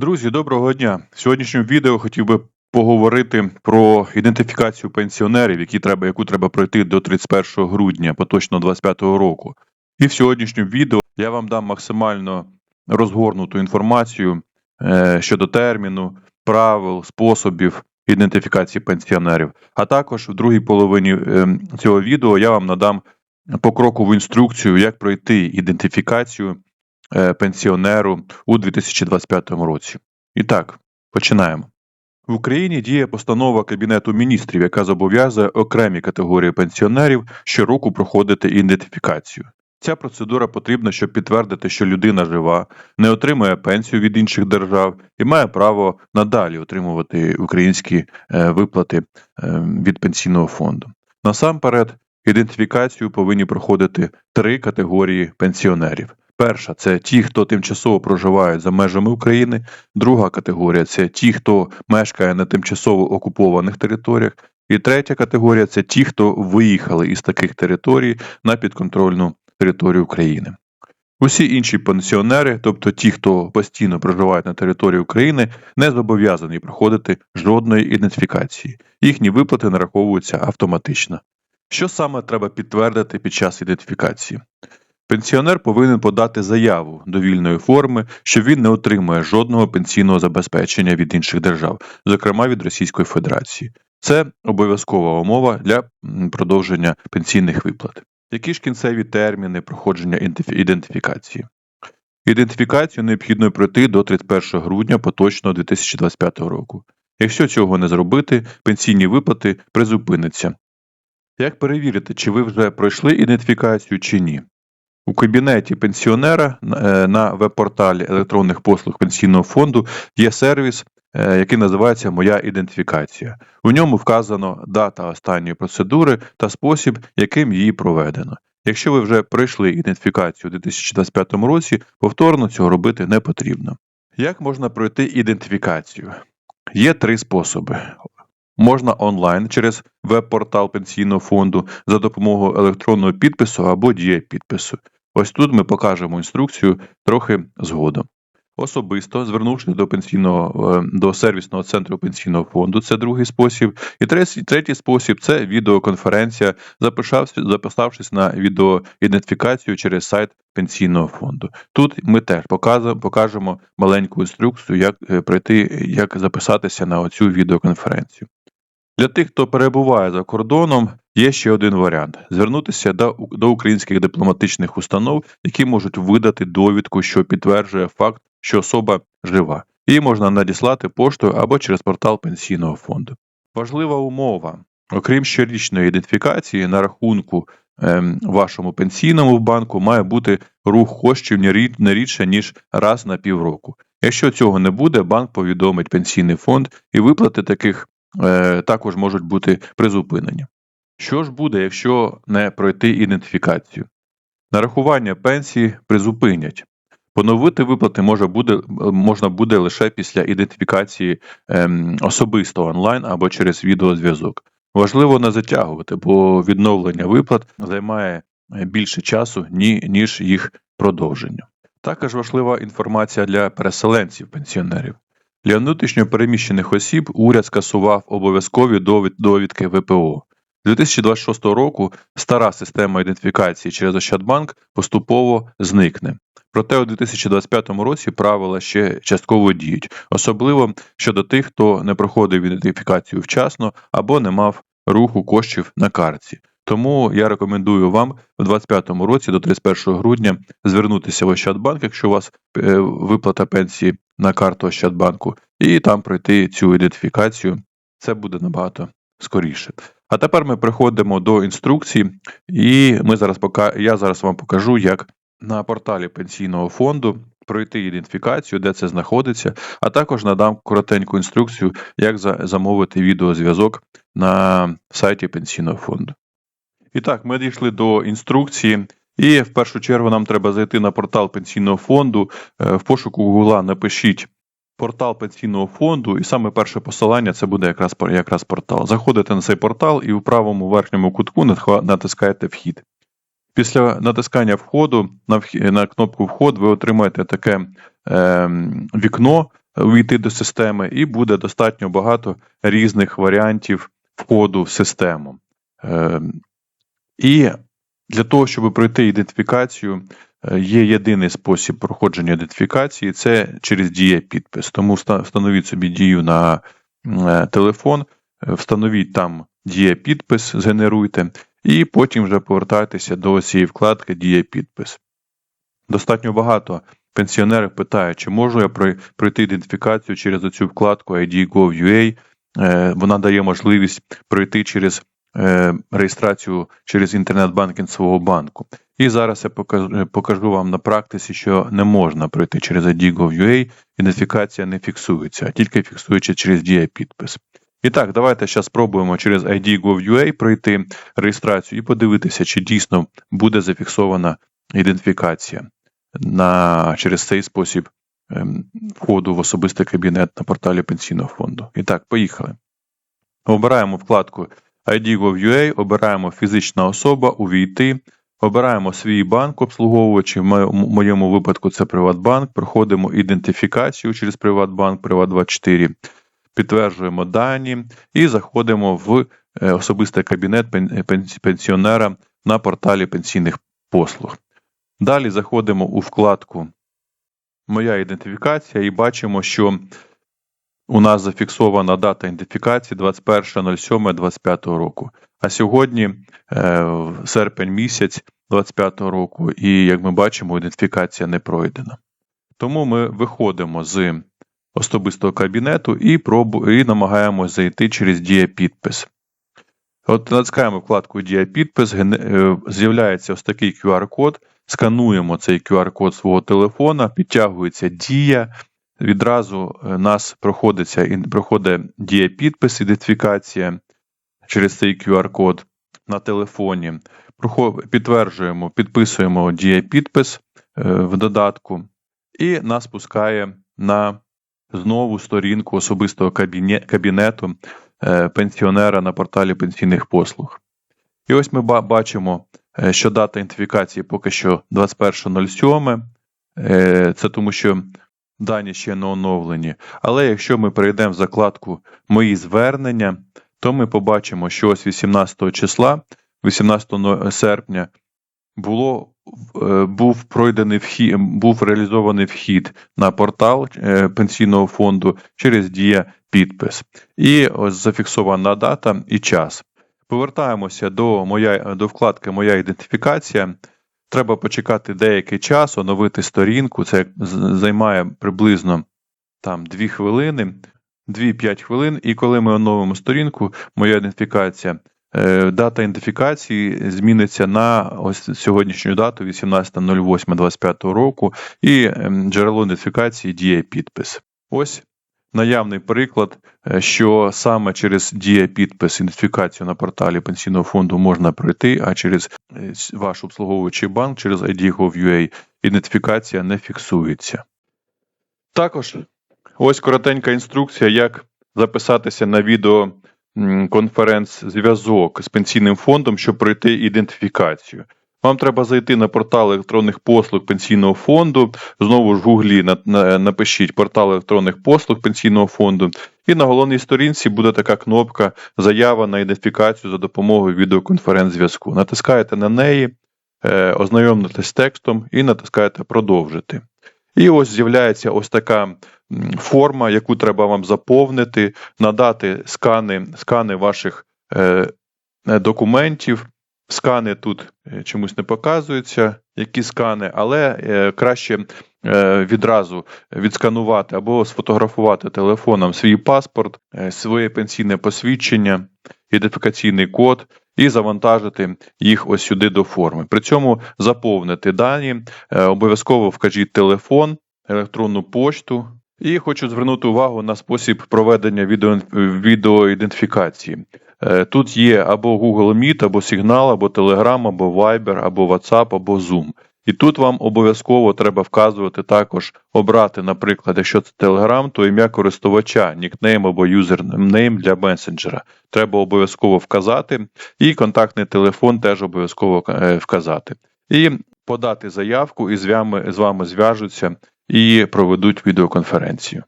Друзі, доброго дня! В сьогоднішньому відео хотів би поговорити про ідентифікацію пенсіонерів, які треба, яку треба пройти до 31 грудня поточно 2025 року. І в сьогоднішньому відео я вам дам максимально розгорнуту інформацію е, щодо терміну, правил, способів ідентифікації пенсіонерів. А також в другій половині е, цього відео я вам надам покрокову інструкцію, як пройти ідентифікацію пенсіонеру у 2025 році. І так, починаємо. В Україні діє постанова Кабінету міністрів, яка зобов'язує окремі категорії пенсіонерів щороку проходити ідентифікацію. Ця процедура потрібна, щоб підтвердити, що людина жива, не отримує пенсію від інших держав і має право надалі отримувати українські е, виплати е, від пенсійного фонду. Насамперед, ідентифікацію повинні проходити три категорії пенсіонерів. Перша це ті, хто тимчасово проживають за межами України. Друга категорія це ті, хто мешкає на тимчасово окупованих територіях. І третя категорія це ті, хто виїхали із таких територій на підконтрольну територію України. Усі інші пенсіонери, тобто ті, хто постійно проживають на території України, не зобов'язані проходити жодної ідентифікації. Їхні виплати нараховуються автоматично. Що саме треба підтвердити під час ідентифікації? Пенсіонер повинен подати заяву довільної форми, що він не отримує жодного пенсійного забезпечення від інших держав, зокрема від Російської Федерації. Це обов'язкова умова для продовження пенсійних виплат. Які ж кінцеві терміни проходження ідентифікації? Ідентифікацію необхідно пройти до 31 грудня поточного 2025 року. Якщо цього не зробити, пенсійні виплати призупиняться. Як перевірити, чи ви вже пройшли ідентифікацію чи ні? У кабінеті пенсіонера е, на веб-порталі електронних послуг пенсійного фонду є сервіс, е, який називається Моя ідентифікація. У ньому вказано дата останньої процедури та спосіб, яким її проведено. Якщо ви вже пройшли ідентифікацію у 2025 році, повторно цього робити не потрібно. Як можна пройти ідентифікацію? Є три способи. Можна онлайн через веб-портал пенсійного фонду за допомогою електронного підпису або дієпідпису. Ось тут ми покажемо інструкцію трохи згодом. Особисто звернувшись до пенсійного е, до сервісного центру пенсійного фонду, це другий спосіб. І третій, третій спосіб це відеоконференція, записавшись, на відеоідентифікацію через сайт пенсійного фонду. Тут ми теж показуємо, покажемо маленьку інструкцію, як е, пройти, як записатися на оцю відеоконференцію. Для тих, хто перебуває за кордоном, є ще один варіант: звернутися до, українських дипломатичних установ, які можуть видати довідку, що підтверджує факт, що особа жива. Її можна надіслати поштою або через портал пенсійного фонду. Важлива умова: окрім щорічної ідентифікації, на рахунку ем, вашому пенсійному банку має бути рух коштів не рідше, ніж раз на півроку. Якщо цього не буде, банк повідомить пенсійний фонд і виплати таких також можуть бути призупинені. Що ж буде, якщо не пройти ідентифікацію? Нарахування пенсії призупинять. Поновити виплати може буде, можна буде лише після ідентифікації ем, особисто онлайн або через відеозв'язок. Важливо не затягувати, бо відновлення виплат займає е, більше часу, ні, ніж їх продовження. Також важлива інформація для переселенців-пенсіонерів. Для внутрішньо переміщених осіб уряд скасував обов'язкові довід- довідки ВПО. З 2026 року стара система ідентифікації через Ощадбанк поступово зникне. Проте у 2025 році правила ще частково діють, особливо щодо тих, хто не проходив ідентифікацію вчасно або не мав руху коштів на картці. Тому я рекомендую вам у 2025 році до 31 грудня звернутися в Ощадбанк, якщо у вас е, виплата пенсії на карту Ощадбанку, і там пройти цю ідентифікацію. Це буде набагато скоріше. А тепер ми переходимо до інструкції, і ми зараз пока я зараз вам покажу, як на порталі пенсійного фонду пройти ідентифікацію, де це знаходиться, а також надам коротеньку інструкцію, як замовити відеозв'язок на сайті пенсійного фонду. І так, ми дійшли до інструкції. І в першу чергу нам треба зайти на портал пенсійного фонду. Е, В пошуку Гугла напишіть портал пенсійного фонду, і саме перше посилання це буде якраз, якраз портал. Заходите на цей портал і у правому верхньому кутку натискаєте вхід. Після натискання входу на, на кнопку вход ви отримаєте таке е, вікно, увійти до системи, і буде достатньо багато різних варіантів входу в систему. Е, І для того, щоб пройти ідентифікацію, е, є єдиний спосіб проходження ідентифікації це через дія підпис. Тому встановіть собі дію на е, телефон, е, встановіть там дія підпис, згенеруйте, і потім вже повертайтеся до цієї вкладки Дія підпис. Достатньо багато пенсіонерів питають, чи можу я пройти ідентифікацію через цю вкладку ID.gov.ua. Вона дає можливість пройти через реєстрацію через інтернет-банкінг свого банку. І зараз я покажу, покажу вам на практиці, що не можна пройти через ID.gov.ua, ідентифікація не фіксується, а тільки фіксується через дія підпис. І так, давайте зараз спробуємо через ID.gov.ua пройти реєстрацію і подивитися, чи дійсно буде зафіксована ідентифікація на, через цей спосіб ем, входу в особистий кабінет на порталі пенсійного фонду. І так, поїхали. Обираємо вкладку ID.gov.ua, обираємо фізична особа, увійти, обираємо свій банк обслуговувач, в моєму випадку це Приватбанк, проходимо ідентифікацію через Приватбанк, Приват24, підтверджуємо дані і заходимо в е, особистий кабінет пен- пен- пенсіонера на порталі пенсійних послуг. Далі заходимо у вкладку Моя ідентифікація і бачимо, що у нас зафіксована дата ідентифікації 21.07.25 року. А сьогодні е, серпень місяць 25 року, і як ми бачимо, ідентифікація не пройдена. Тому ми виходимо з особистого кабінету і пробу, і намагаємося зайти через дія підпис. От натискаємо вкладку Дія підпис, е, з'являється ось такий QR-код, скануємо цей QR-код свого телефона, підтягується дія. Відразу е, нас проходиться, проходить дія підпис, ідентифікація через цей QR-код на телефоні. Підтверджуємо, підписуємо дія підпис е, в додатку, і нас пускає на знову сторінку особистого кабінету е, пенсіонера на порталі пенсійних послуг. І ось ми бачимо, що дата ідентифікації поки що 21.07. Е, Це тому, що дані ще не оновлені. Але якщо ми перейдемо в закладку Мої звернення, то ми побачимо, що ось 18 числа, 18 серпня, було, е, був пройдений вхід, був реалізований вхід на портал е, пенсійного фонду через дія підпис. І ось зафіксована дата і час. Повертаємося до, моя, до вкладки Моя ідентифікація. Треба почекати деякий час, оновити сторінку. Це займає приблизно там 2 хвилини, 2-5 хвилин. І коли ми оновимо сторінку, моя ідентифікація, е, дата ідентифікації зміниться на ось сьогоднішню дату 18.08.25 року, і ем, джерело ідентифікації діє підпис. Ось наявний приклад, е, що саме через дія підпис ідентифікацію на порталі пенсійного фонду можна пройти, а через е, ваш обслуговуючий банк, через ID.gov.ua ідентифікація не фіксується. Також ось коротенька інструкція, як записатися на відео м, конференц-зв'язок з пенсійним фондом, щоб пройти ідентифікацію. Вам треба зайти на портал електронних послуг пенсійного фонду. Знову ж в гуглі на- на- напишіть портал електронних послуг пенсійного фонду. І на головній сторінці буде така кнопка Заява на ідентифікацію за допомогою відеоконференц-зв'язку. Натискаєте на неї, е, ознайомитесь з текстом і натискаєте Продовжити. І ось з'являється ось така форма, яку треба вам заповнити, надати скани, скани ваших е, е, документів. Скани тут е, чомусь не показуються, які скани, але е, краще е, відразу відсканувати або сфотографувати телефоном свій паспорт, своє пенсійне посвідчення, ідентифікаційний код і завантажити їх ось сюди до форми. При цьому заповнити дані, обов'язково вкажіть телефон, електронну пошту. І хочу звернути увагу на спосіб проведення відео, відеоідентифікації. Е, Тут є або Google Meet, або Signal, або Telegram, або Viber, або WhatsApp, або Zoom. І тут вам обов'язково треба вказувати також обрати, наприклад, якщо це Telegram, то ім'я користувача, нікнейм або юзернейм для месенджера. Треба обов'язково вказати, і контактний телефон теж обов'язково е, вказати. І подати заявку, і з вами, з вами зв'яжуться і проведуть відеоконференцію.